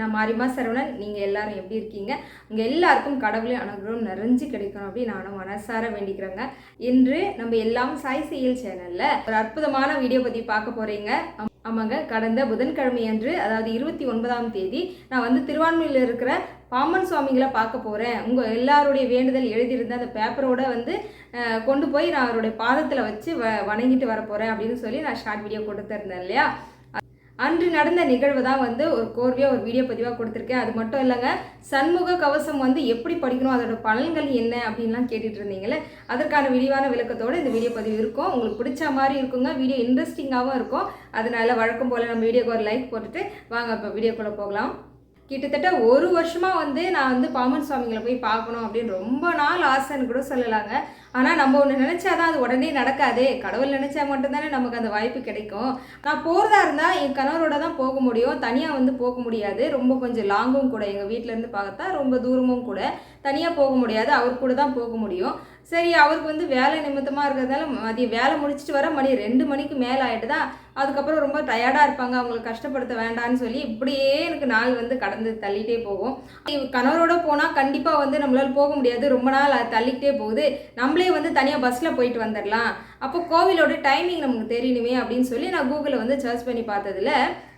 நான் மாரிமா சரவணன். நீங்கள் எல்லாரும் எப்படி இருக்கீங்க? உங்கள் எல்லாருக்கும் கடவுளின் அனுகிரகம் நிறைஞ்சு கிடைக்கணும் அப்படின்னு நானும் மனசார வேண்டிக்கிறேங்க. இன்று நம்ம எல்லாம் சாய் செயல் சேனலில் ஒரு அற்புதமான வீடியோ பற்றி பார்க்க போகிறீங்க ஆமாங்க. கடந்த புதன்கிழமை அன்று அதாவது இருபத்தி ஒன்பதாம் தேதி நான் வந்து திருவான்மையில் இருக்கிற பாமன் சுவாமிகளை பார்க்க போகிறேன் உங்கள் எல்லாருடைய வேண்டுதல் எழுதியிருந்த அந்த பேப்பரோட வந்து கொண்டு போய் நான் அவருடைய பாதத்தில் வச்சு வ வணங்கிட்டு வர போகிறேன் அப்படின்னு சொல்லி நான் ஷார்ட் வீடியோ கொடுத்துருந்தேன் இல்லையா? அன்று நடந்த நிகழ்வு தான் வந்து ஒரு கோர்வையாக ஒரு வீடியோ பதிவாக கொடுத்துருக்கேன். அது மட்டும் இல்லைங்க சண்முக கவசம் வந்து எப்படி படிக்கணும் அதோட பலன்கள் என்ன அப்படின்லாம் கேட்டுட்டு இருந்தீங்களே அதற்கான விரிவான விளக்கத்தோடு இந்த வீடியோ பதிவு இருக்கும். உங்களுக்கு பிடிச்ச மாதிரி இருக்குங்க வீடியோ இன்ட்ரெஸ்டிங்காகவும் இருக்கும். அதனால வழக்கம் போல் நம்ம வீடியோக்கு ஒரு லைக் போட்டுட்டு வாங்க இப்போ வீடியோக்குள்ளே போகலாம். கிட்டத்தட்ட ஒரு வருஷமாக வந்து நான் வந்து பாமன் சுவாமிகளை போய் பார்க்கணும் அப்படின்னு ரொம்ப நாள் ஆசைன்னு கூட சொல்லலாங்க. ஆனால் நம்ம ஒன்று நினச்சாதான் அது உடனே நடக்காதே. கடவுள் நினச்சா மட்டும்தானே நமக்கு அந்த வாய்ப்பு கிடைக்கும். நான் போகிறதா இருந்தால் என் கணவரோட தான் போக முடியும். தனியாக வந்து போக முடியாது. ரொம்ப கொஞ்சம் லாங்கும் கூட எங்கள் வீட்டிலேருந்து பார்த்தா ரொம்ப தூரமும் கூட தனியாக போக முடியாது. அவர் கூட தான் போக முடியும். சரி அவருக்கு வந்து வேலை நிமித்தமாக இருக்கிறதால மதியம் வேலை முடிச்சுட்டு வர மணி ரெண்டு மணிக்கு மேலே ஆகிட்டு தான் அதுக்கப்புறம் ரொம்ப டயர்டாக இருப்பாங்க. அவங்களை கஷ்டப்படுத்த வேண்டாம்னு சொல்லி இப்படியே எனக்கு நாள் வந்து கடந்து தள்ளிகிட்டே போகும். கணவரோட போனால் கண்டிப்பாக வந்து நம்மளால் போக முடியாது. ரொம்ப நாள் அது தள்ளிக்கிட்டே போகுது. நம்மளே வந்து தனியாக பஸ்ஸில் போயிட்டு வந்துடலாம். அப்போ கோவிலோட டைமிங் நமக்கு தெரியணுமே அப்படின்னு சொல்லி நான் கூகுளில் வந்து சர்ச் பண்ணி பார்த்ததுல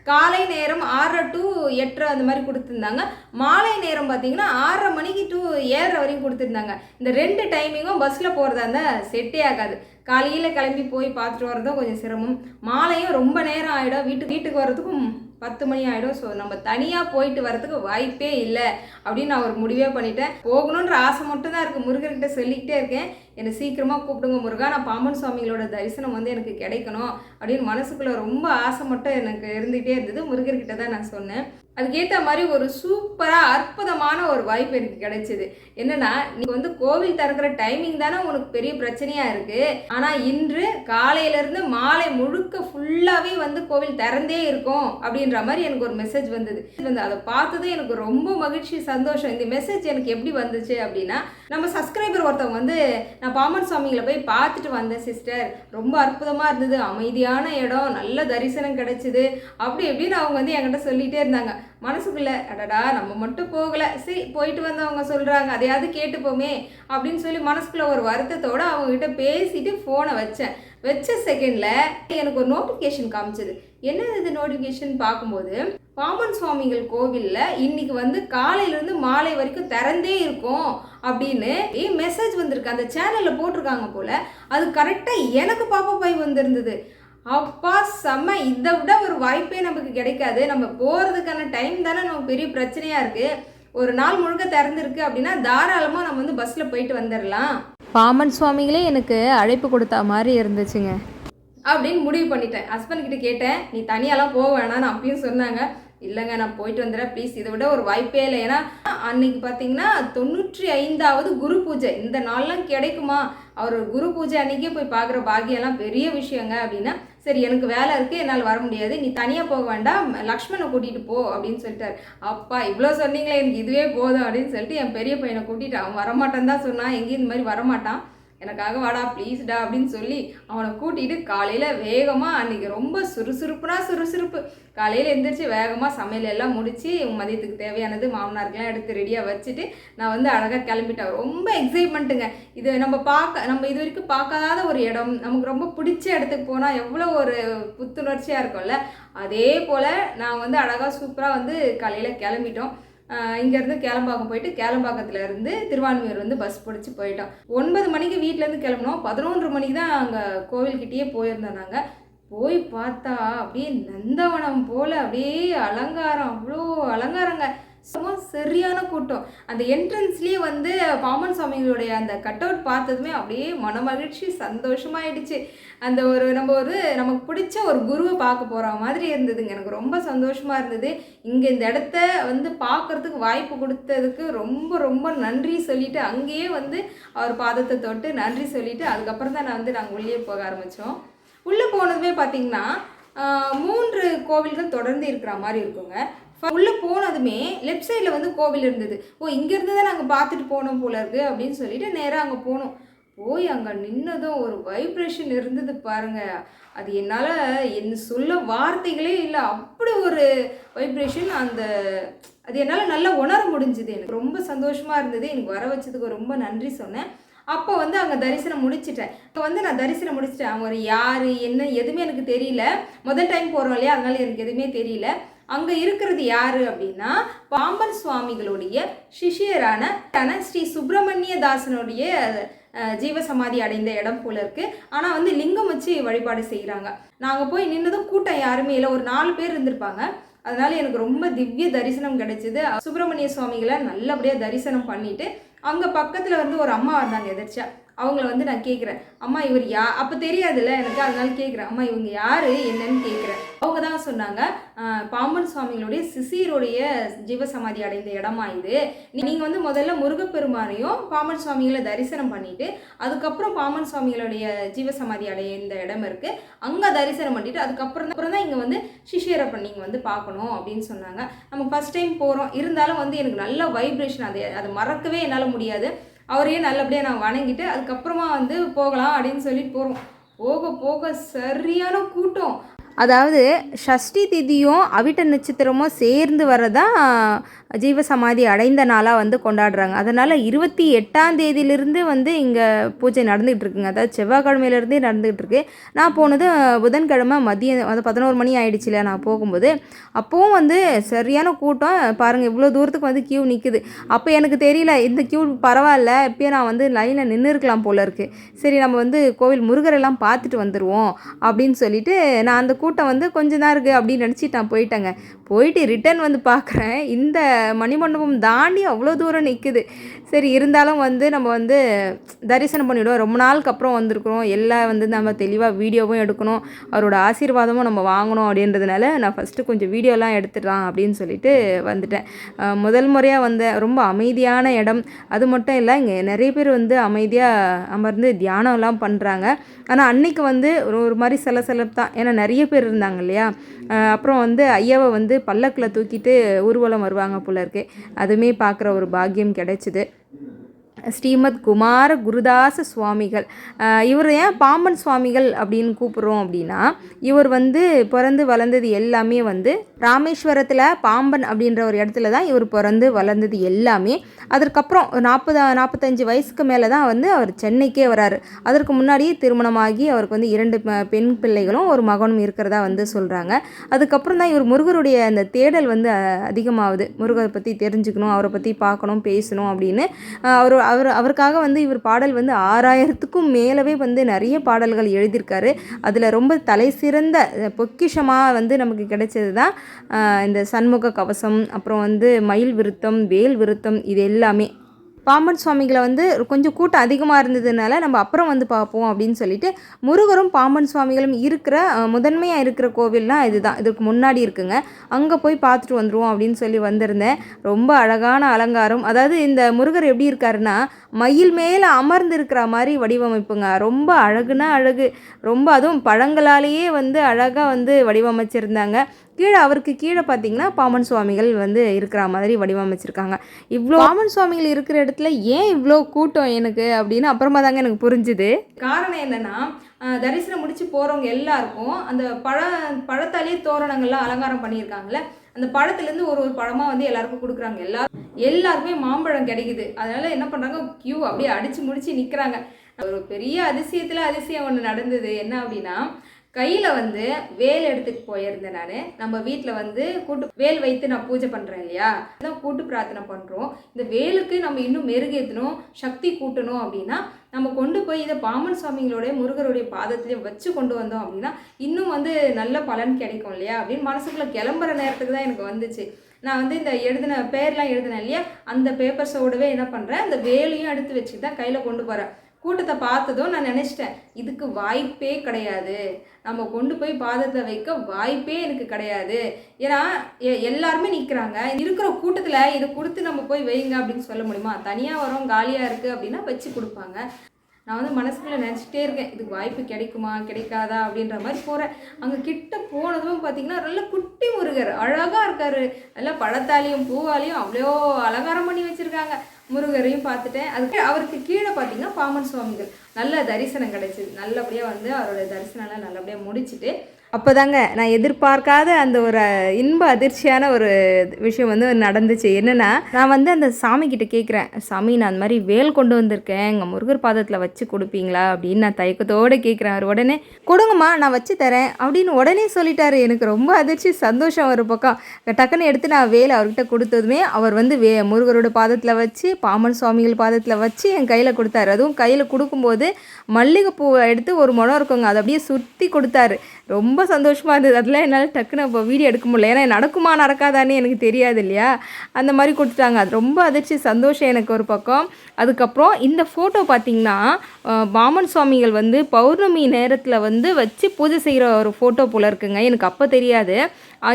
காலை நேரம் ஆறரை டு எட்டரை அந்த மாதிரி கொடுத்துருந்தாங்க. மாலை நேரம் பார்த்தீங்கன்னா ஆறரை மணிக்கு டு ஏழரை வரைக்கும் கொடுத்துருந்தாங்க. இந்த ரெண்டு டைமிங்கும் பஸ்ஸில் போகிறதா இருந்தால் செட்டே ஆகாது. காலையில் கிளம்பி போய் பார்த்துட்டு வர்றதும் கொஞ்சம் சிரமம். மாலையும் ரொம்ப நேரம் ஆகிடும் வீட்டுக்கு வீட்டுக்கு வர்றதுக்கும் பத்து மணி ஆகிடும் ஸோ நம்ம தனியாக போயிட்டு வரதுக்கு வாய்ப்பே இல்லை. அப்படின்னு நான் ஒரு முடிவே பண்ணிட்டேன். போகணுன்ற ஆசை மட்டும் தான் இருக்குது முருகர்கிட்ட சொல்லிக்கிட்டே இருக்கேன். என்னை சீக்கிரமாக கூப்பிடுங்க முருகா. நான் பாம்பன் சுவாமிகளோட தரிசனம் வந்து எனக்கு கிடைக்கணும் அப்படின்னு மனசுக்குள்ளே ரொம்ப ஆசை மட்டும் எனக்கு இருந்துகிட்டே இருந்தது. முருகர்கிட்ட தான் நான் சொன்னேன். அதுக்கேற்ற மாதிரி ஒரு சூப்பராக அற்புதமான ஒரு வாய்ப்பு எனக்கு கிடைச்சிது. என்னென்னா நீ வந்து கோவில் திறக்கிற டைமிங் தானே உனக்கு பெரிய பிரச்சனையாக இருக்குது ஆனால் இன்று காலையிலேருந்து மாலை முழுக்க ஃபுல்லாகவே வந்து கோவில் திறந்தே இருக்கும் அப்படின்ற மாதிரி எனக்கு ஒரு மெசேஜ் வந்தது. வந்து அதை பார்த்தது எனக்கு ரொம்ப மகிழ்ச்சி சந்தோஷம். இந்த மெசேஜ் எனக்கு எப்படி வந்துச்சு அப்படின்னா நம்ம சப்ஸ்கிரைபர் ஒருத்தவங்க வந்து நான் பாமன் சுவாமிகளை போய் பார்த்துட்டு வந்தேன் சிஸ்டர் ரொம்ப அற்புதமாக இருந்தது. அமைதியான இடம் நல்ல தரிசனம் கிடைச்சிது. அப்படி எப்படின்னு அவங்க வந்து என்கிட்ட சொல்லிகிட்டே இருந்தாங்க. மனசுக்குள்ள அடடா நம்ம மட்டும் போகலை. சரி போயிட்டு வந்தவங்க சொல்கிறாங்க அதையாவது கேட்டுப்போமே அப்படின்னு சொல்லி மனசுக்குள்ளே ஒரு வருத்தத்தோடு அவங்ககிட்ட பேசிட்டு ஃபோனை வச்சேன். வச்ச செகண்டில் எனக்கு ஒரு நோட்டிஃபிகேஷன் காமிச்சது. என்ன இது நோட்டிஃபிகேஷன் பார்க்கும்போது பாமன் சுவாமிகள் கோவிலில் இன்னைக்கு வந்து காலையிலேருந்து மாலை வரைக்கும் திறந்தே இருக்கும் அப்படின்னு மெசேஜ் வந்திருக்கு. அந்த சேனலில் போட்டிருக்காங்க போல். அது கரெக்டாக எனக்கு பாப்பா பாய் வந்திருந்தது. அப்பா செம்ம இதை விட ஒரு வாய்ப்பே நமக்கு கிடைக்காது. நம்ம போகிறதுக்கான டைம் தானே நமக்கு பெரிய பிரச்சனையாக இருக்குது ஒரு நாள் முழுக்க திறந்துருக்கு அப்படின்னா தாராளமாக நம்ம வந்து பஸ்ஸில் போயிட்டு வந்துடலாம் பாமன் சுவாமிகளே எனக்கு அழைப்பு கொடுத்தா மாதிரி இருந்துச்சுங்க. அப்படின்னு முடிவு பண்ணிட்டேன். ஹஸ்பண்ட் கிட்ட கேட்டேன். நீ தனியாலாம் போக வேணாம்னு அப்பயும் சொன்னாங்க. இல்லைங்க நான் போயிட்டு வந்துடுறேன். ப்ளீஸ் இதை விட ஒரு வாய்ப்பே இல்லை. ஏன்னா அன்னைக்கு பார்த்தீங்கன்னா தொண்ணூற்றி ஐந்தாவது குரு பூஜை. இந்த நாள்லாம் கிடைக்குமா? அவர் குரு பூஜை அன்னைக்கே போய் பார்க்குற பாக்கியெல்லாம் பெரிய விஷயங்க அப்படின்னா சரி எனக்கு வேலை இருக்குது என்னால் வர முடியாது. நீ தனியாக போக வேண்டாம் லக்ஷ்மணை கூட்டிகிட்டு போ அப்படின்னு சொல்லிட்டாரு. அப்பா இவ்வளோ சொன்னீங்களே எனக்கு இதுவே போதும் அப்படின்னு சொல்லிட்டு என் பெரிய பையனை கூட்டிகிட்டு அவன் வரமாட்டான்னு தான் சொன்னான். எங்கேயும் இந்த மாதிரி வரமாட்டான். எனக்காக வாடா ப்ளீஸ்டா அப்படின்னு சொல்லி அவனை கூட்டிகிட்டு காலையில் வேகமாக அன்றைக்கி ரொம்ப சுறுசுறுப்புனா சுறுசுறுப்பு. காலையில் எழுந்திரிச்சு வேகமாக சமையல் எல்லாம் முடித்து மதியத்துக்கு தேவையானது மாமனாருக்கெல்லாம் எடுத்து ரெடியாக வச்சுட்டு நான் வந்து அழகாக கிளம்பிட்டேன். ரொம்ப எக்ஸைட்மெண்ட்டுங்க இது நம்ம பார்க்க நம்ம இது வரைக்கும் பார்க்காத ஒரு இடம். நமக்கு ரொம்ப பிடிச்ச இடத்துக்கு போனால் எவ்வளோ ஒரு புத்துணர்ச்சியாக இருக்கும்ல. அதே போல் நான் வந்து அழகாக சூப்பராக வந்து காலையில் கிளம்பிட்டோம். இங்கேருந்து கேளம்பாக்கம் போயிட்டு கேளம்பாக்கத்துலேருந்து திருவான்மையூர் வந்து பஸ் பிடிச்சி போயிட்டோம். ஒன்பது மணிக்கு வீட்டிலேருந்து கிளம்பினோம். பதினொன்று மணிக்கு தான் அங்கே கோவில்கிட்டேயே போயிருந்தோம் நாங்கள் போய் பார்த்தா அப்படியே நந்தவனம் போல் அப்படியே அலங்காரம். அவ்வளோ அலங்காரங்க. சும்மா சரியான கூட்டம். அந்த என்ட்ரன்ஸ்லேயே வந்து பாமன் சுவாமிகளுடைய அந்த கட் அவுட் பார்த்ததுமே அப்படியே மன மகிழ்ச்சி சந்தோஷமாயிடுச்சு. அந்த ஒரு நம்ம ஒரு நமக்கு பிடிச்ச ஒரு குருவை பார்க்க போகிற மாதிரி இருந்ததுங்க. எனக்கு ரொம்ப சந்தோஷமாக இருந்தது. இங்கே இந்த இடத்த வந்து பார்க்கறதுக்கு வாய்ப்பு கொடுத்ததுக்கு ரொம்ப ரொம்ப நன்றி சொல்லிவிட்டு அங்கேயே வந்து அவர் பாதத்தை தொட்டு நன்றி சொல்லிட்டு அதுக்கப்புறம் தான் நான் வந்து நாங்கள் உள்ளே போக ஆரம்பித்தோம் உள்ளே போனதுமே பார்த்தீங்கன்னா மூன்று கோவில்கள் தொடர்ந்து இருக்கிற மாதிரி இருக்குங்க. உள்ளே போனதுமே லெஃப்ட் சைடில் வந்து கோவில் இருந்தது. ஓ இங்கேருந்து தான் நாங்கள் பார்த்துட்டு போனோம் போல இருக்கு அப்படின்னு சொல்லிட்டு நேராக அங்கே போனோம். போய் அங்கே நின்னதும் ஒரு வைப்ரேஷன் இருந்தது பாருங்க. அது என்னால் என்ன சொல்ல வார்த்தைகளே இல்லை. அப்படி ஒரு வைப்ரேஷன் அந்த அது என்னால் நல்லா உணர முடிஞ்சுது எனக்கு. ரொம்ப சந்தோஷமாக இருந்தது. எனக்கு வர வச்சதுக்கு ரொம்ப நன்றி சொன்னேன். அப்போ வந்து அங்கே தரிசனம் முடிச்சிட்டேன். இப்போ வந்து நான் தரிசனம் முடிச்சிட்டேன். அவங்க ஒரு யார் என்ன எதுவுமே எனக்கு தெரியல. முதல் டைம் போகிறோம் இல்லையா? அதனால எனக்கு எதுவுமே தெரியல. அங்கே இருக்கிறது யாரு அப்படின்னா பாம்பன் சுவாமிகளுடைய சிஷியரான தன ஸ்ரீ சுப்பிரமணிய தாசனுடைய ஜீவசமாதி அடைந்த இடம் போல இருக்கு. ஆனால் வந்து லிங்கம் வச்சு வழிபாடு செய்கிறாங்க நாங்கள் போய் நின்னதும் கூட்டம் யாருமே இல்லை. ஒரு நாலு பேர் இருந்திருப்பாங்க. அதனால எனக்கு ரொம்ப திவ்ய தரிசனம் கிடைச்சிது. சுப்பிரமணிய சுவாமிகளை நல்லபடியாக தரிசனம் பண்ணிட்டு அங்கே பக்கத்தில் வந்து ஒரு அம்மா இருந்தாங்க எதிர்ச்சா அவங்கள வந்து நான் கேட்குறேன் அம்மா இவர் யா அப்போ தெரியாதுல்ல எனக்கு அதனால கேட்குறேன் அம்மா இவங்க யார்? என்னன்னு கேட்குறேன் அவங்க தான் சொன்னாங்க பாம்பன் சுவாமிகளுடைய சிசியருடைய ஜீவசமாதி அடைந்த இடமா இது? நீங்கள் வந்து முதல்ல முருகப்பெருமானையும் பாம்பன் சுவாமிகளை தரிசனம் பண்ணிட்டு அதுக்கப்புறம் பாம்பன் சுவாமிகளுடைய ஜீவசமாதி அடைந்த இடம் இருக்குது அங்கே தரிசனம் பண்ணிட்டு அதுக்கப்புறம் அப்புறம் தான் இங்கே வந்து சிஷியரப்பன் நீங்கள் வந்து பார்க்கணும் அப்படின்னு சொன்னாங்க. நம்ம ஃபர்ஸ்ட் டைம் போகிறோம் இருந்தாலும் வந்து எனக்கு நல்ல வைப்ரேஷன் அது அதை மறக்கவே என்னால் முடியாது. அவரையே நல்லபடியாக நான் வணங்கிட்டு அதுக்கப்புறமா வந்து போகலாம் அப்படின்னு சொல்லிட்டு போகிறோம் போக போக சரியான கூட்டம். அதாவது ஷஷ்டி திதியும் அவிட்ட நட்சத்திரமும் சேர்ந்து வரதான் ஜீவசமாதி அடைந்த நாளாக வந்து கொண்டாடுறாங்க. அதனால் இருபத்தி எட்டாம் தேதியிலிருந்து வந்து இங்கே பூஜை நடந்துகிட்டு இருக்குங்க. அதாவது செவ்வாய்க்கிழமையிலேருந்தே நடந்துகிட்டு இருக்கு. நான் போனது புதன்கிழமை மதியம் அது பதினோரு மணி ஆயிடுச்சு நான் போகும்போது. அப்போவும் வந்து சரியான கூட்டம் பாருங்கள் இவ்வளோ தூரத்துக்கு வந்து கியூ நிற்குது அப்போ எனக்கு தெரியல இந்த கியூ பரவாயில்ல இப்போயே நான் வந்து லைனில் நின்று இருக்கலாம் போல இருக்குது சரி நம்ம வந்து கோவில் முருகரெல்லாம் பார்த்துட்டு வந்துடுவோம் அப்படின்னு சொல்லிட்டு நான் அந்த கூட்டம் வந்து கொஞ்சம் தான் இருக்குது அப்படின்னு நினச்சிட்டு நான் போயிட்டேங்க. போயிட்டு ரிட்டர்ன் வந்து பார்க்குறேன் இந்த மணிமண்டபம் தாண்டி அவ்வளோ தூரம் நிற்குது சரி இருந்தாலும் வந்து நம்ம வந்து தரிசனம் பண்ணிவிடுவோம் ரொம்ப நாளுக்கு அப்புறம் வந்திருக்கிறோம். எல்லாம் வந்து நம்ம தெளிவாக வீடியோவும் எடுக்கணும். அவரோட ஆசீர்வாதமும் நம்ம வாங்கணும் அப்படின்றதுனால நான் ஃபஸ்ட்டு கொஞ்சம் வீடியோலாம் எடுத்துடலாம் அப்படின்னு சொல்லிட்டு வந்துட்டேன். முதல் முறையாக வந்த ரொம்ப அமைதியான இடம். அது மட்டும் இல்லை இங்கே நிறைய பேர் வந்து அமைதியாக அமர்ந்து தியானம்லாம் பண்ணுறாங்க ஆனால் அன்னைக்கு வந்து ஒரு ஒரு மாதிரி சிலப்பு தான். ஏன்னா நிறைய பேர் பேர் இருந்தாங்க இல்லையா? அப்புறம் வந்து ஐயாவை வந்து பல்லக்கில் தூக்கிட்டு ஊர்வலம் வருவாங்க போல இருக்கு. அதுவுமே பார்க்குற ஒரு பாக்கியம் கிடைச்சிது. ஸ்ரீமத் குமார குருதாச சுவாமிகள். இவர் ஏன் பாம்பன் சுவாமிகள் அப்படின்னு கூப்பிட்றோம் அப்படின்னா இவர் வந்து பிறந்து வளர்ந்தது எல்லாமே வந்து ராமேஸ்வரத்தில் பாம்பன் அப்படின்ற ஒரு இடத்துல தான் இவர் பிறந்து வளர்ந்தது எல்லாமே. அதற்கப்புறம் நாற்பது நாற்பத்தஞ்சு வயசுக்கு மேலே தான் வந்து அவர் சென்னைக்கே வராரு. அதற்கு முன்னாடியே திருமணமாகி அவருக்கு வந்து இரண்டு பெண் பிள்ளைகளும் ஒரு மகனும் இருக்கிறதா வந்து சொல்கிறாங்க அதுக்கப்புறம் தான் இவர் முருகருடைய அந்த தேடல் வந்து அதிகமாகுது. முருகரை பற்றி தெரிஞ்சுக்கணும் அவரை பற்றி பார்க்கணும் பேசணும் அப்படின்னு. அவர் அவர் அவருக்காக வந்து இவர் பாடல் வந்து ஆறாயிரத்துக்கும் மேலவே வந்து நிறைய பாடல்கள் எழுதியிருக்காரு. அதில் ரொம்ப தலை சிறந்த பொக்கிஷமாக வந்து நமக்கு கிடைச்சது தான் இந்த சண்முக கவசம் அப்புறம் வந்து மயில் விருத்தம் வேல் விருத்தம் இது எல்லாமே. பாம்பன் சுவாமிகளை வந்து கொஞ்சம் கூட்டம் அதிகமாக இருந்ததுனால நம்ம அப்புறம் வந்து பார்ப்போம் அப்படின்னு சொல்லிட்டு முருகரும் பாம்பன் சுவாமிகளும் இருக்கிற முதன்மையாக இருக்கிற கோவில்லாம் இதுதான். இதுக்கு முன்னாடி இருக்குங்க. அங்கே போய் பார்த்துட்டு வந்துடுவோம் அப்படின்னு சொல்லி வந்திருந்தேன். ரொம்ப அழகான அலங்காரம். அதாவது இந்த முருகர் எப்படி இருக்காருன்னா மயில் மேலே அமர்ந்து இருக்கிற மாதிரி வடிவமைப்புங்க. ரொம்ப அழகுனா அழகு. ரொம்ப அதுவும் பழங்களாலேயே வந்து அழகாக வந்து வடிவமைச்சிருந்தாங்க. கீழே அவருக்கு கீழே பார்த்தீங்கன்னா பாமன் சுவாமிகள் வந்து இருக்கிற மாதிரி வடிவமைச்சிருக்காங்க. இவ்வளோ பாமன் சுவாமிகள் இருக்கிற இடத்துல ஏன் இவ்வளோ கூட்டம் எனக்கு அப்படின்னு அப்புறமா தாங்க எனக்கு புரிஞ்சுது. காரணம் என்னென்னா தரிசனம் முடித்து போகிறவங்க எல்லாருக்கும் அந்த பழ பழத்தாலேயே தோரணங்கள்லாம் அலங்காரம் பண்ணியிருக்காங்கல்ல அந்த பழத்துலேருந்து ஒரு ஒரு பழமாக வந்து எல்லாருக்கும் கொடுக்குறாங்க. எல்லாரும் எல்லாருக்குமே மாம்பழம் கிடைக்குது. அதனால் என்ன பண்ணுறாங்க கியூ அப்படியே அடித்து முடித்து நிற்கிறாங்க ஒரு பெரிய அதிசயத்தில் அதிசயம் ஒன்று நடந்தது. என்ன அப்படின்னா கையில் வந்து வேல் எடுத்துட்டு போயிருந்தேன் நான். நம்ம வீட்டில் வந்து கூட்டு வேல் வைத்து நான் பூஜை பண்ணுறேன் இல்லையா? அதான் கூட்டு பிரார்த்தனை பண்ணுறோம் இந்த வேலுக்கு நம்ம இன்னும் மெருகேற்றணும் சக்தி கூட்டணும் அப்படின்னா நம்ம கொண்டு போய் இதை பாமன் சுவாமிகளுடைய முருகருடைய பாதத்திலே வச்சு கொண்டு வந்தோம் அப்படின்னா இன்னும் வந்து நல்ல பலன் கிடைக்கும் இல்லையா? அப்படின்னு மனசுக்குள்ளே கிளம்புற நேரத்துக்கு தான் எனக்கு வந்துச்சு. நான் வந்து இந்த எழுதின பேர்லாம் எழுதினேன் இல்லையா? அந்த பேப்பர்ஸோடவே என்ன பண்ணுறேன் அந்த வேலையும் எடுத்து வச்சுட்டு தான் கையில் கொண்டு போகிறேன் கூட்டத்தை பார்த்ததும் நான் நினச்சிட்டேன் இதுக்கு வாய்ப்பே கிடையாது. நம்ம கொண்டு போய் பாதத்தில் வைக்க வாய்ப்பே எனக்கு கிடையாது. ஏன்னா எ- எல்லாருமே நிற்கிறாங்க இருக்கிற கூட்டத்தில் இதை கொடுத்து நம்ம போய் வைங்க அப்படின்னு சொல்ல முடியுமா? தனியாக வரோம் காலியாக இருக்குது அப்படின்னா வச்சு கொடுப்பாங்க. நான் வந்து மனசுக்குள்ளே நினச்சிட்டே இருக்கேன் இதுக்கு வாய்ப்பு கிடைக்குமா கிடைக்காதா அப்படின்ற மாதிரி போகிறேன் அங்கே கிட்ட போனதும் பார்த்தீங்கன்னா நல்ல குட்டி முருகர் அழகாக இருக்கார். நல்லா பழத்தாலையும் பூவாலையும் அவ்வளோ அலங்காரம் பண்ணி வச்சுருக்காங்க. முருகரையும் பார்த்துட்டேன். அதுக்கு அவருக்கு கீழே பார்த்தீங்கன்னா பாமன் சுவாமிகள். நல்ல தரிசனம் கிடைச்சிது. நல்லபடியாக வந்து அவரோட தரிசனம்லாம் நல்லபடியாக முடிச்சுட்டு அப்போதாங்க நான் எதிர்பார்க்காத அந்த ஒரு இன்ப அதிர்ச்சியான ஒரு விஷயம் வந்து நடந்துச்சு. என்னென்னா நான் வந்து அந்த சாமி கிட்ட கேட்குறேன் சாமி நான் அந்த மாதிரி வேல் கொண்டு வந்திருக்கேன் எங்கள் முருகர் பாதத்தில் வச்சு கொடுப்பீங்களா? அப்படின்னு நான் தயக்கத்தோடு கேட்குறேன் அவர் உடனே கொடுங்கம்மா நான் வச்சு தரேன் அப்படின்னு உடனே சொல்லிட்டாரு. எனக்கு ரொம்ப அதிர்ச்சி சந்தோஷம் ஒரு பக்கம். டக்குன்னு எடுத்து நான் வேல் அவர்கிட்ட கொடுத்ததுமே அவர் வந்து வே முருகரோட பாதத்தில் வச்சு பாமன் சுவாமிகள் பாதத்தில் வச்சு என் கையில் கொடுத்தாரு. அதுவும் கையில் கொடுக்கும்போது மல்லிகைப்பூவை எடுத்து ஒரு முளம் இருக்குங்க அதை அப்படியே சுற்றி கொடுத்தாரு. ரொம்ப சந்தோஷமாக இருந்தது. அதெல்லாம் என்னால் டக்குன்னு இப்போ வீடியோ எடுக்க முடியல. ஏன்னா நடக்குமா நடக்காதான்னு எனக்கு தெரியாது இல்லையா? அந்த மாதிரி கொடுத்துட்டாங்க. அது ரொம்ப அதிர்ச்சி சந்தோஷம் எனக்கு ஒரு பக்கம். அதுக்கப்புறம் இந்த ஃபோட்டோ பார்த்தீங்கன்னா பாமன் சுவாமிகள் வந்து பௌர்ணமி நேரத்தில் வந்து வச்சு பூஜை செய்கிற ஒரு ஃபோட்டோ போல் இருக்குங்க. எனக்கு அப்போ தெரியாது.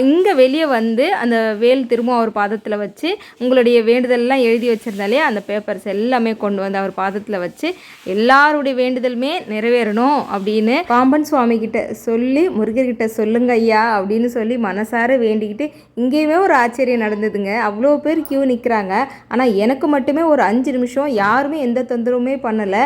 இங்கே வெளியே வந்து அந்த வேல் திரும்ப அவர் பாதத்தில் வச்சு உங்களுடைய வேண்டுதல்லாம் எழுதி வச்சுருந்தாலே அந்த பேப்பர்ஸ் எல்லாமே கொண்டு வந்து அவர் பாதத்தில் வச்சு எல்லாருடைய வேண்டுதலுமே நிறைவேறணும் அப்படின்னு பாம்பன் சுவாமி கிட்ட சொல்லி முருகர்கிட்ட சொல்லுங்க ஐயா அப்படின்னு சொல்லி மனசார வேண்டிக்கிட்டு இங்கேயுமே ஒரு ஆச்சரியம் நடந்ததுங்க. அவ்வளோ பேர் கியூ நிற்கிறாங்க ஆனால் எனக்கு மட்டுமே ஒரு அஞ்சு நிமிஷம். யாருமே எந்த தொந்தரவுமே பண்ணலை.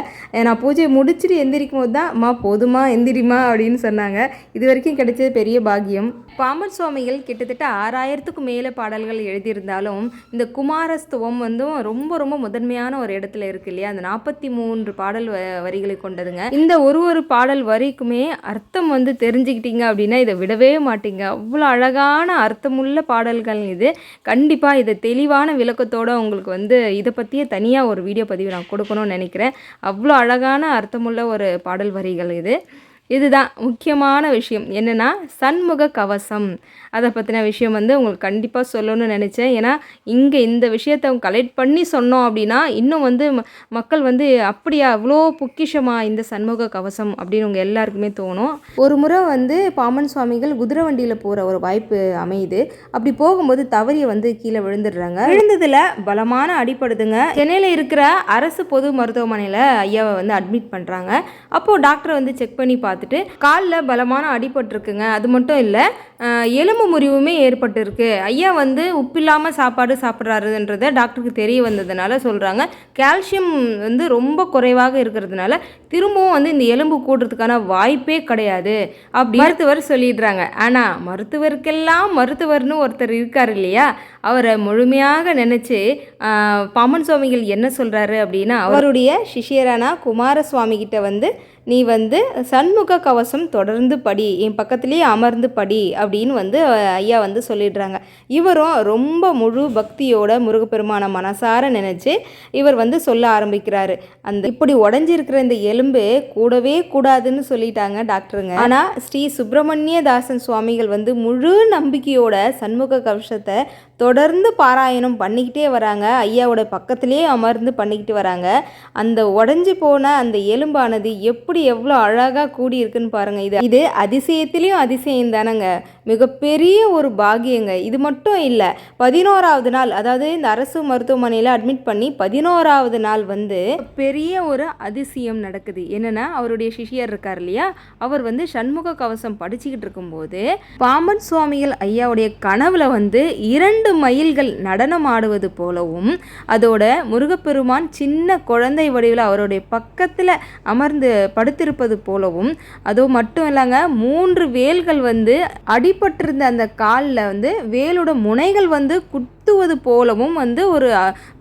நான் பூஜையை முடிச்சுட்டு எந்திரிக்கும் போது தான் அம்மா போதுமா? எந்திரிமா அப்படின்னு சொன்னாங்க. இது வரைக்கும் கிடைச்சது பெரிய பாக்கியம். பாம்பன் சுவாமி சுவாமிகள் கிட்டத்தட்ட ஆறாயிரத்துக்கும் மேலே பாடல்கள் எழுதியிருந்தாலும் இந்த குமாரஸ்துவம் வந்து ரொம்ப ரொம்ப முதன்மையான ஒரு இடத்துல இருக்கு இல்லையா? அந்த நாற்பத்தி மூன்று பாடல் வ- வரிகளை கொண்டதுங்க. இந்த ஒரு ஒரு பாடல் வரிக்குமே அர்த்தம் வந்து தெரிஞ்சுக்கிட்டீங்க அப்படின்னா இதை விடவே மாட்டீங்க. அவ்வளோ அழகான அர்த்தமுள்ள பாடல்கள் இது. கண்டிப்பாக இதை தெளிவான விளக்கத்தோட உங்களுக்கு வந்து இதை பற்றியே தனியாக ஒரு வீடியோ பதிவு நான் கொடுக்கணும்னு நினைக்கிறேன். அவ்வளோ அழகான அர்த்தமுள்ள ஒரு பாடல் வரிகள் இது. இதுதான் முக்கியமான விஷயம். என்னென்னா சண்முக கவசம். அதை பற்றின விஷயம் வந்து உங்களுக்கு கண்டிப்பாக சொல்லணும்னு நினச்சேன். ஏன்னா இங்கே இந்த விஷயத்தை கலெக்ட் பண்ணி சொன்னோம் அப்படின்னா இன்னும் வந்து மக்கள் வந்து அப்படியா அவ்வளோ பொக்கிஷமா இந்த சண்முக கவசம் அப்படின்னு உங்கள் எல்லாருக்குமே தோணும். ஒரு முறை வந்து பாமன் சுவாமிகள் குதிரை வண்டியில் போகிற ஒரு வாய்ப்பு அமையுது. அப்படி போகும்போது தவறியை வந்து கீழே விழுந்துடுறாங்க. விழுந்ததில் பலமான அடிப்படுதுங்க சென்னையில் இருக்கிற அரசு பொது மருத்துவமனையில் ஐயாவை வந்து அட்மிட் பண்ணுறாங்க அப்போது டாக்டர் வந்து செக் பண்ணி பார்த்துட்டு காலில் பலமான அடிபட்டிருக்குங்க. அது மட்டும் இல்லை எலும்பு முறிவுமே ஏற்பட்டிருக்கு. ஐயா வந்து உப்பில்லாமல் சாப்பாடு சாப்பிட்றாருன்றத டாக்டருக்கு தெரிய வந்ததுனால சொல்கிறாங்க கால்சியம் வந்து ரொம்ப குறைவாக இருக்கிறதுனால திரும்பவும் வந்து இந்த எலும்பு கூடுறதுக்கான வாய்ப்பே கிடையாது அப்படி மருத்துவர் சொல்லிடுறாங்க. ஆனால் மருத்துவருக்கெல்லாம் மருத்துவர்னு ஒருத்தர் இருக்கார் இல்லையா? அவரை முழுமையாக நினச்சி பாமன் சுவாமிகள் என்ன சொல்கிறாரு அப்படின்னா அவருடைய சிஷியரான குமாரசுவாமி கிட்ட வந்து நீ வந்து சண்முக கவசம் தொடர்ந்து படி என் பக்கத்துலேயே அமர்ந்து படி அப்படின்னு வந்து ஐயா வந்து சொல்லிடுறாங்க. இவரும் ரொம்ப முழு பக்தியோட முருகப்பெருமான மனசார நினச்சி இவர் வந்து சொல்ல ஆரம்பிக்கிறாரு. அந்த இப்படி உடஞ்சிருக்கிற இந்த எலும்பு கூடவே கூடாதுன்னு சொல்லிட்டாங்க டாக்டருங்க. ஆனால் ஸ்ரீ சுப்பிரமணிய தாசன் சுவாமிகள் வந்து முழு நம்பிக்கையோட சண்முக கவசத்தை தொடர்ந்து பாராயணம் பண்ணிக்கிட்டே வராங்க. ஐயாவோட பக்கத்திலேயே அமர்ந்து பண்ணிக்கிட்டு வராங்க. அந்த உடஞ்சி போன அந்த எலும்பானது எப்படி எவ்வளோ அழகாக கூடி இருக்குன்னு பாருங்க. இது இது அதிசயத்திலையும் அதிசயம் தானங்க. மிகப்பெரிய ஒரு பாகியங்க இது மட்டும் இல்லை பதினோராவது நாள் அதாவது இந்த அரசு மருத்துவமனையில் அட்மிட் பண்ணி பதினோராவது நாள் வந்து பெரிய ஒரு அதிசயம் நடக்குது. என்னன்னா அவருடைய சிஷியர் இருக்கார் இல்லையா? அவர் வந்து சண்முக கவசம் படிச்சுக்கிட்டு இருக்கும்போது பாம்பன் சுவாமிகள் ஐயாவுடைய கனவுல வந்து இரண்டு மயில்கள் நடனம் ஆடுவது போலவும் அதோட முருகப்பெருமான் சின்ன குழந்தை வடிவில் அவருடைய பக்கத்தில் அமர்ந்து படுத்திருப்பது போலவும் அதோ மட்டும் இல்லைங்க மூன்று வேல்கள் வந்து அடி அடிபட்டிருந்த அந்த காலில் வந்து வேலோட முனைகள் வந்து குத்துவது போலவும் வந்து ஒரு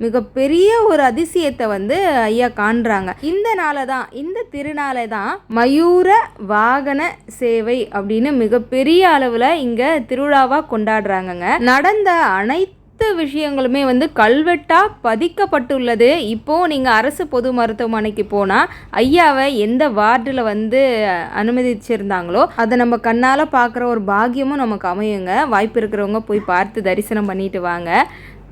மிகப்பெரிய ஒரு அதிசயத்தை வந்து ஐயா காண்றாங்க. இந்த நாளை தான் இந்த திருநாளை தான் மயூர வாகன சேவை அப்படின்னு மிகப்பெரிய அளவில் இங்கே திருவிழாவாக கொண்டாடுறாங்கங்க. நடந்த அனைத்து விஷயங்களுமே வந்து கல்வெட்டாக பதிக்கப்பட்டுள்ளது. இப்போது நீங்கள் அரசு பொது மருத்துவமனைக்கு போனால் ஐயாவை எந்த வார்டில் வந்து அனுமதிச்சிருந்தாங்களோ அதை நம்ம கண்ணால் பார்க்குற ஒரு பாக்கியமும் நமக்கு அமையுங்க. வாய்ப்பு இருக்கிறவங்க போய் பார்த்து தரிசனம் பண்ணிட்டு வாங்க.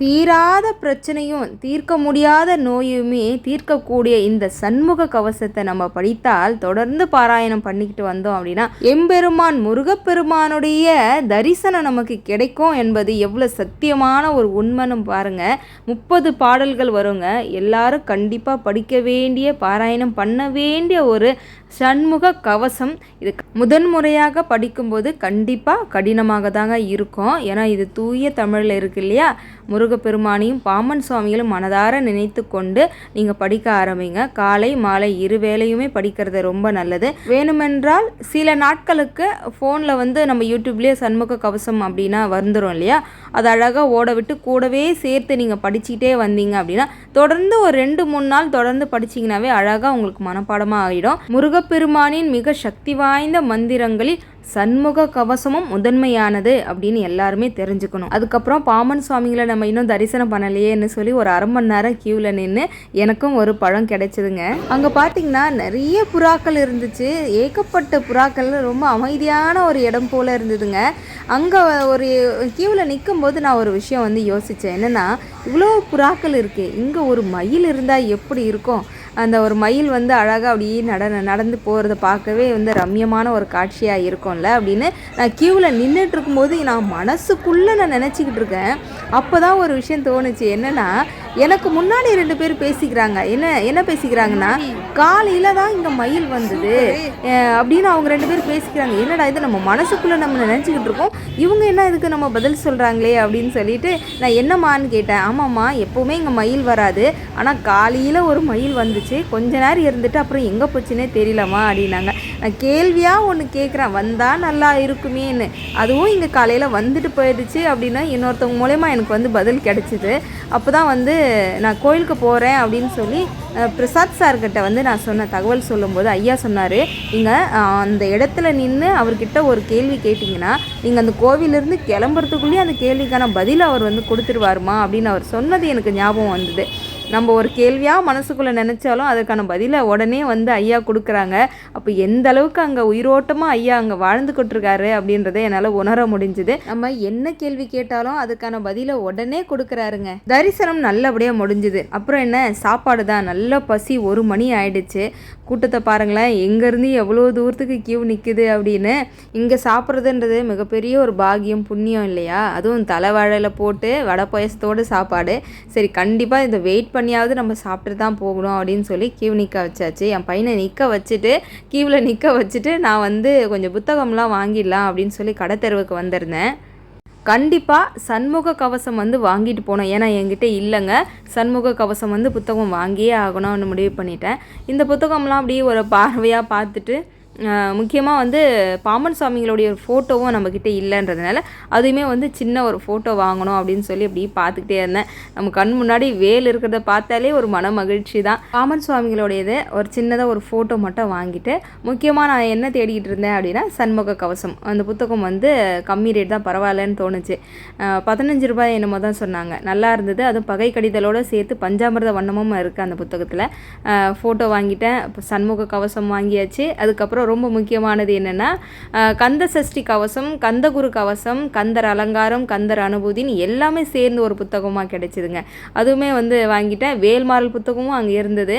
தீராத பிரச்சனையும் தீர்க்க முடியாத நோயுமே தீர்க்கக்கூடிய இந்த சண்முக கவசத்தை நம்ம படித்தால் தொடர்ந்து பாராயணம் பண்ணிக்கிட்டு வந்தோம் அப்படின்னா எம்பெருமான் முருகப்பெருமானுடைய தரிசனம் நமக்கு கிடைக்கும் என்பது எவ்வளோ சத்தியமான ஒரு உண்மைன்னு பாருங்க. முப்பது பாடல்கள் வருங்க. எல்லாரும் கண்டிப்பாக படிக்க வேண்டிய பாராயணம் பண்ண வேண்டிய ஒரு சண்முக கவசம். இது முதன்முறையாக படிக்கும்போது கண்டிப்பாக கடினமாக தாங்க இருக்கும். ஏன்னா இது தூய தமிழில் இருக்கு இல்லையா? முருக முருகப்பெருமானையும் பாமன் சுவாமிகளும் மனதார நினைத்து கொண்டு நீங்கள் படிக்க ஆரம்பிங்க. காலை மாலை இரு வேளையுமே படிக்கிறது ரொம்ப நல்லது. வேணுமென்றால் சில நாட்களுக்கு ஃபோனில் வந்து நம்ம யூடியூப்லேயே சண்முக கவசம் அப்படின்னா வந்துடும் இல்லையா? அது அழகாக ஓட விட்டு கூடவே சேர்த்து நீங்கள் படிச்சுக்கிட்டே வந்தீங்க அப்படின்னா தொடர்ந்து ஒரு ரெண்டு மூணு நாள் தொடர்ந்து படிச்சீங்கன்னாவே அழகாக உங்களுக்கு மனப்பாடமாக ஆகிடும். முருகப்பெருமானின் மிக சக்தி வாய்ந்த மந்திரங்களில் சண்முக கவசமும் முதன்மையானது அப்படின்னு எல்லாருமே தெரிஞ்சுக்கணும். அதுக்கப்புறம் பாமன் சுவாமிகளை நம்ம இன்னும் தரிசனம் பண்ணலையேன்னு சொல்லி ஒரு அரை மணி நேரம் கியூவில் நின்று எனக்கும் ஒரு பழம் கிடைச்சிதுங்க. அங்கே பார்த்தீங்கன்னா நிறைய புறாக்கள் இருந்துச்சு. ஏகப்பட்ட புறாக்கள் ரொம்ப அமைதியான ஒரு இடம் போல் இருந்ததுங்க. அங்கே ஒரு க்யூவில் நிற்கும்போது நான் ஒரு விஷயம் வந்து யோசித்தேன் என்னென்னா இவ்வளோ புறாக்கள் இருக்குது இங்கே ஒரு மயில் இருந்தால் எப்படி இருக்கும்? அந்த ஒரு மயில் வந்து அழகாக அப்படியே நட நடந்து போகிறத பார்க்கவே வந்து ரம்யமான ஒரு காட்சியாக இருக்கும்ல அப்படின்னு நான் க்யூவில் நின்றுட்டு இருக்கும்போது நான் மனசுக்குள்ளே நான் நினச்சிக்கிட்டு இருக்கேன். அப்போ தான் ஒரு விஷயம் தோணுச்சு. என்னென்னா எனக்கு முன்னாடி ரெண்டு பேர் பேசிக்கிறாங்க. என்ன என்ன பேசிக்கிறாங்கன்னா காலையில் தான் இங்கே மயில் வந்தது. அப்படின்னு அவங்க ரெண்டு பேர் பேசிக்கிறாங்க. என்னடா இது நம்ம மனசுக்குள்ளே நம்ம நினச்சிக்கிட்டு இருக்கோம். இவங்க என்ன இதுக்கு நம்ம பதில் சொல்கிறாங்களே அப்படின்னு சொல்லிட்டு நான் என்னம்மான்னு கேட்டேன். ஆமாம்மா எப்போவுமே இங்கே மயில் வராது. ஆனால் காலையில் ஒரு மயில் இருந்துச்சு. கொஞ்ச நேரம் இருந்துட்டு அப்புறம் எங்கே போச்சுன்னே தெரியலம்மா அப்படின்னாங்க. நான் கேள்வியாக ஒன்று கேட்குறேன் வந்தால் நல்லா இருக்குமேன்னு. அதுவும் இங்கே காலையில் வந்துட்டு போயிடுச்சு அப்படின்னா இன்னொருத்தவங்க மூலயமா எனக்கு வந்து பதில் கிடச்சிது. அப்போ தான் வந்து நான் கோயிலுக்கு போகிறேன் அப்படின்னு சொல்லி பிரசாத் சார்கிட்ட வந்து நான் சொன்ன தகவல் சொல்லும்போது ஐயா சொன்னார் நீங்கள் அந்த இடத்துல நின்று அவர்கிட்ட ஒரு கேள்வி கேட்டிங்கன்னா நீங்கள் அந்த கோவிலிருந்து கிளம்புறதுக்குள்ளேயே அந்த கேள்விக்கான பதில் அவர் வந்து கொடுத்துருவாருமா? அப்படின்னு அவர் சொன்னது எனக்கு ஞாபகம் வந்தது. நம்ம ஒரு கேள்வியாக மனசுக்குள்ளே நினச்சாலும் அதற்கான பதிலை உடனே வந்து ஐயா கொடுக்குறாங்க. அப்போ எந்த அளவுக்கு அங்கே உயிரோட்டமாக ஐயா அங்கே வாழ்ந்துக்கிட்டு இருக்காரு அப்படின்றத என்னால் உணர முடிஞ்சுது. நம்ம என்ன கேள்வி கேட்டாலும் அதுக்கான பதிலை உடனே கொடுக்குறாருங்க. தரிசனம் நல்லபடியாக முடிஞ்சுது. அப்புறம் என்ன? சாப்பாடு தான். நல்ல பசி ஒரு மணி ஆயிடுச்சு. கூட்டத்தை பாருங்களேன். எங்கேருந்து எவ்வளோ தூரத்துக்கு கியூ நிற்குது அப்படின்னு. இங்கே சாப்பிட்றதுன்றது மிகப்பெரிய ஒரு பாகியம் புண்ணியம் இல்லையா? அதுவும் தலைவாழையில் போட்டு வடை பாயசத்தோடு சாப்பாடு. சரி கண்டிப்பாக இதை வெயிட் பண்ணி பண்ணியாவது நம்ம சாப்பிட்டு தான் போகணும் அப்படின்னு சொல்லி கியூ நிற்க வச்சாச்சு. என் பையனை நிற்க வச்சுட்டு கியூவில் நிற்க வச்சுட்டு நான் வந்து கொஞ்சம் புத்தகம்லாம் வாங்கிடலாம் அப்படின்னு சொல்லி கடை தெருவுக்கு வந்திருந்தேன். கண்டிப்பாக சண்முக கவசம் வந்து வாங்கிட்டு போனோம். ஏன்னா என்கிட்ட இல்லைங்க. சண்முக கவசம் வந்து புத்தகம் வாங்கியே ஆகணும்னு முடிவு பண்ணிட்டேன். இந்த புத்தகம்லாம் அப்படியே ஒரு பார்வையாக பார்த்துட்டு முக்கியமாக வந்து பாமன் சுவாமிகளுடைய ஒரு ஃபோட்டோவும் நம்மக்கிட்ட இல்லைன்றதுனால அதுவுமே வந்து சின்ன ஒரு ஃபோட்டோ வாங்கணும் அப்படின்னு சொல்லி அப்படியே பார்த்துக்கிட்டே இருந்தேன். நம்ம கண் முன்னாடி வேல் இருக்கிறத பார்த்தாலே ஒரு மன மகிழ்ச்சி தான். பாமன் சுவாமிகளுடையது ஒரு சின்னதாக ஒரு ஃபோட்டோ மட்டும் வாங்கிட்டு முக்கியமாக நான் என்ன தேடிக்கிட்டு இருந்தேன் அப்படின்னா சண்முக கவசம். அந்த புத்தகம் வந்து கம்மி ரேட் தான் பரவாயில்லன்னு தோணுச்சு. பதினஞ்சு ரூபாய் என்னமோ தான் சொன்னாங்க. நல்லா இருந்தது. அதுவும் பகை கடிதலோடு சேர்த்து பஞ்சாமிரத வண்ணமும் இருக்குது அந்த புத்தகத்தில். ஃபோட்டோ வாங்கிட்டேன். இப்போ சண்முக கவசம் வாங்கியாச்சு. அதுக்கப்புறம் ரொம்ப முக்கியமானது என்னென்னா கந்த சஷ்டி கவசம் கந்தகுரு கவசம் கந்தர் அலங்காரம் கந்தர் அனுபூதின்னு எல்லாமே சேர்ந்து ஒரு புத்தகமாக கிடைச்சிதுங்க. அதுவுமே வந்து வாங்கிட்டேன் வேல்மாறல் புத்தகமும் அங்கே இருந்தது.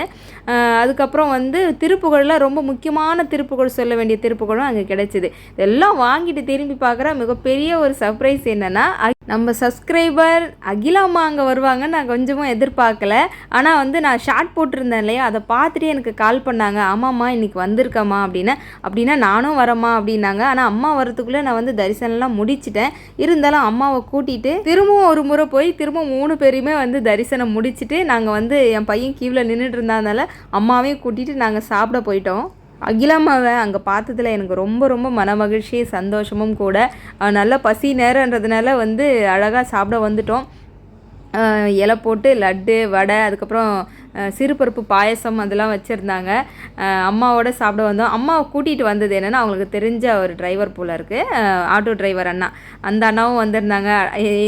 அதுக்கப்புறம் வந்து திருப்புகழில் ரொம்ப முக்கியமான திருப்புகழ் சொல்ல வேண்டிய திருப்புகழும் அங்கே கிடைச்சிது. இதெல்லாம் வாங்கிட்டு திரும்பி பார்க்குற மிகப்பெரிய ஒரு சர்ப்ரைஸ் என்னென்னா நம்ம சப்ஸ்கிரைபர் அகிலாமா அங்கே வருவாங்க நான் கொஞ்சமும் எதிர்பார்க்கல. ஆனால் வந்து நான் ஷார்ட் போட்டிருந்தேன் இல்லையா? அதை பார்த்துட்டு எனக்கு கால் பண்ணாங்க. ஆமாம்மா இன்னைக்கு வந்திருக்கம்மா அப்படின்னு. அப்படின்னா நானும் வரேம்மா அப்படின்னாங்க. ஆனால் அம்மா வரத்துக்குள்ளே நான் வந்து தரிசனம்லாம் முடிச்சிட்டேன். இருந்தாலும் அம்மாவை கூட்டிகிட்டு திரும்பவும் ஒரு முறை போய் திரும்ப மூணு பேரையுமே வந்து தரிசனம் முடிச்சுட்டு நாங்கள் வந்து என் பையன் கீவில் நின்றுட்டு இருந்ததுனால அம்மாவையும் கூட்டிகிட்டு நாங்கள் சாப்பிட போயிட்டோம். அகிலாமாவை அங்கே பார்த்ததுல எனக்கு ரொம்ப ரொம்ப மன மகிழ்ச்சி சந்தோஷமும் கூட. நல்ல பசி நேரன்றதுனால வந்து அழகாக சாப்பிட வந்துட்டோம். இலை போட்டு லட்டு வடை அதுக்கப்புறம் சிறுபருப்பு பாயசம் அதெல்லாம் வச்சுருந்தாங்க. அம்மாவோட சாப்பிட வந்தோம். அம்மாவை கூட்டிகிட்டு வந்தது என்னென்னா அவங்களுக்கு தெரிஞ்ச ஒரு டிரைவர் போல் இருக்குது ஆட்டோ டிரைவர் அண்ணா. அந்த அண்ணாவும் வந்திருந்தாங்க.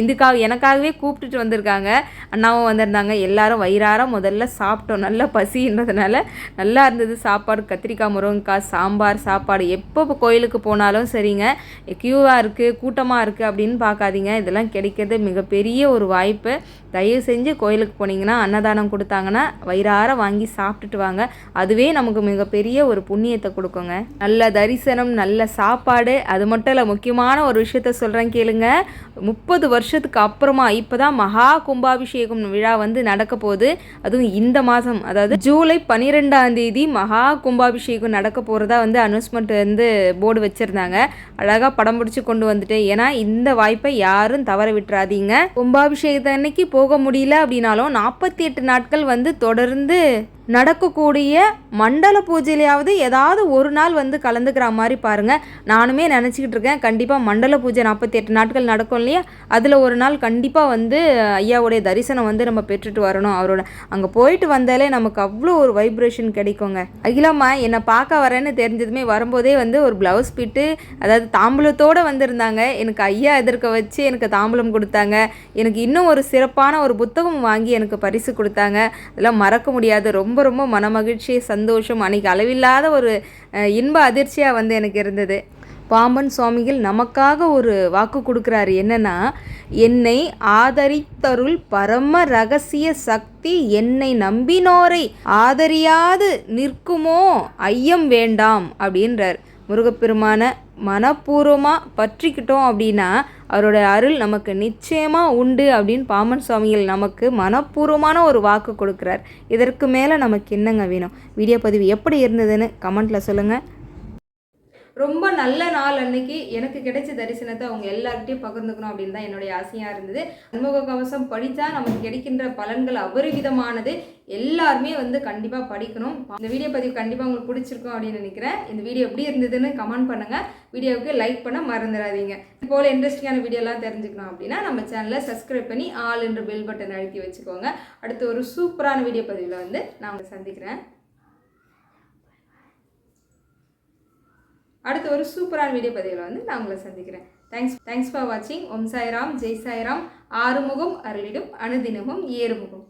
இதுக்காக எனக்காகவே கூப்பிட்டுட்டு வந்திருக்காங்க. அண்ணாவும் வந்திருந்தாங்க. எல்லாரும் வயிறார முதல்ல சாப்பிட்டோம். நல்ல பசின்றதுனால நல்லா இருந்தது. சாப்பாடு கத்திரிக்காய் முருங்கைக்காய் சாம்பார் சாப்பாடு. எப்போ கோயிலுக்கு போனாலும் சரிங்க. க்யூவாக இருக்குது கூட்டமாக இருக்குது அப்படின்னு பார்க்காதீங்க. இதெல்லாம் கிடைக்கிறது மிகப்பெரிய ஒரு வாய்ப்பு. தயவு செஞ்சு கோயிலுக்கு போனீங்கன்னா அன்னதானம் கொடுத்தாங்கன்னா வயிறார வாங்கி சாப்பிட்டுட்டு வாங்க. அதுவே நமக்கு மிகப்பெரிய ஒரு புண்ணியத்தை கொடுக்குங்க. நல்ல தரிசனம் நல்ல சாப்பாடு அது மட்டும் இல்லை முக்கியமான ஒரு விஷயத்த சொல்கிறேன் கேளுங்க. முப்பது வருஷத்துக்கு அப்புறமா இப்போ தான் மகா கும்பாபிஷேகம் விழா வந்து நடக்க போகுது. அதுவும் இந்த மாதம் அதாவது ஜூலை பன்னிரெண்டாம் தேதி மகா கும்பாபிஷேகம் நடக்க போகிறதா வந்து அனௌன்ஸ்மெண்ட் வந்து போர்டு வச்சுருந்தாங்க. அழகாக படம் பிடிச்சி கொண்டு வந்துட்டேன். ஏன்னா இந்த வாய்ப்பை யாரும் தவற விட்டுறாதீங்க. கும்பாபிஷேகத்தை அன்னைக்கு போக முடியல அப்படின்னாலும் நாற்பத்தி எட்டு நாட்கள் வந்து தொடர்ந்து நடக்கக்கூடிய மண்டல பூஜையிலையாவது ஏதாவது ஒரு நாள் வந்து கலந்துக்கிற மாதிரி பாருங்கள் நானுமே நினச்சிக்கிட்டு இருக்கேன். கண்டிப்பாக மண்டல பூஜை நாற்பத்தி எட்டு நாட்கள் நடக்கும் இல்லையா? அதில் ஒரு நாள் கண்டிப்பாக வந்து ஐயாவுடைய தரிசனம் வந்து நம்ம பெற்றுட்டு வரணும் அவரோட. அங்கே போயிட்டு வந்தாலே நமக்கு அவ்வளோ ஒரு வைப்ரேஷன் கிடைக்குங்க. அகிலாம்மா என்னை பார்க்க வரேன்னு தெரிஞ்சதுமே வரும்போதே வந்து ஒரு ப்ளவுஸ் பிட்டு அதாவது தாம்பூலத்தோடு வந்திருந்தாங்க. எனக்கு ஐயா எதிர்க்க வச்சு எனக்கு தாம்பூலம் கொடுத்தாங்க. எனக்கு இன்னும் ஒரு சிறப்பான ஒரு புத்தகம் வாங்கி எனக்கு பரிசு கொடுத்தாங்க. அதெல்லாம் மறக்க முடியாது. ரொம்ப ரொம்ப ரொம்ப மனமகிழ்ச்சி சந்தோஷம் அன்னைக்கு அளவில்லாத ஒரு இன்ப அதிர்ச்சியாக வந்து எனக்கு இருந்தது. பாம்பன் சுவாமிகள் நமக்காக ஒரு வாக்கு கொடுக்குறாரு. என்னன்னா என்னை ஆதரித்தருள் பரம ரகசிய சக்தி என்னை நம்பினோரை ஆதரியாது நிற்குமோ? ஐயம் வேண்டாம் அப்படின்றார் முருகப்பெருமான மனப்பூர்வமாக பற்றிக்கிட்டோம் அப்படின்னா அவரோட அருள் நமக்கு நிச்சயமாக உண்டு அப்படின்னு பாமன் சுவாமிகள் நமக்கு மனப்பூர்வமான ஒரு வாக்கு கொடுக்குறார். இதற்கு மேலே நமக்கு என்னங்க வேணும்? வீடியோ பதிவு எப்படி இருந்ததுன்னு கமெண்ட்டில் சொல்லுங்கள் ரொம்ப நல்ல நாள் அன்னைக்கு எனக்கு கிடைச்ச தரிசனத்தை அவங்க எல்லார்கிட்டையும் பகிர்ந்துக்கணும் அப்படின்னு தான் என்னுடைய ஆசையாக இருந்தது. அன்முக கவசம் படித்தா நமக்கு கிடைக்கின்ற பலன்கள் அபரிவிதமானது. எல்லாருமே வந்து கண்டிப்பாக படிக்கணும். இந்த வீடியோ பதிவு கண்டிப்பாக உங்களுக்கு பிடிச்சிருக்கும் அப்படின்னு நினைக்கிறேன். இந்த வீடியோ எப்படி இருந்ததுன்னு கமெண்ட் பண்ணுங்கள் வீடியோவுக்கு லைக் பண்ண மறந்துடாதீங்க இது போல் இன்ட்ரெஸ்டிங்கான வீடியோலாம் தெரிஞ்சுக்கணும் அப்படின்னா நம்ம சேனலை சப்ஸ்கிரைப் பண்ணி ஆல் என்ற பெல் பட்டன் அழுத்தி வச்சுக்கோங்க. அடுத்து ஒரு சூப்பரான வீடியோ பதிவில் வந்து நான் உங்களை சந்திக்கிறேன். அடுத்து ஒரு சூப்பரான வீடியோ பதிவில் வந்து நான் உங்களை சந்திக்கிறேன். தேங்க்ஸ் தேங்க்ஸ் ஃபார் வாட்சிங் ஓம் சாய்ராம். ஜெய் சாய்ராம். ஆறுமுகம் அருளிடும் அனுதினமும் ஏறுமுகம்.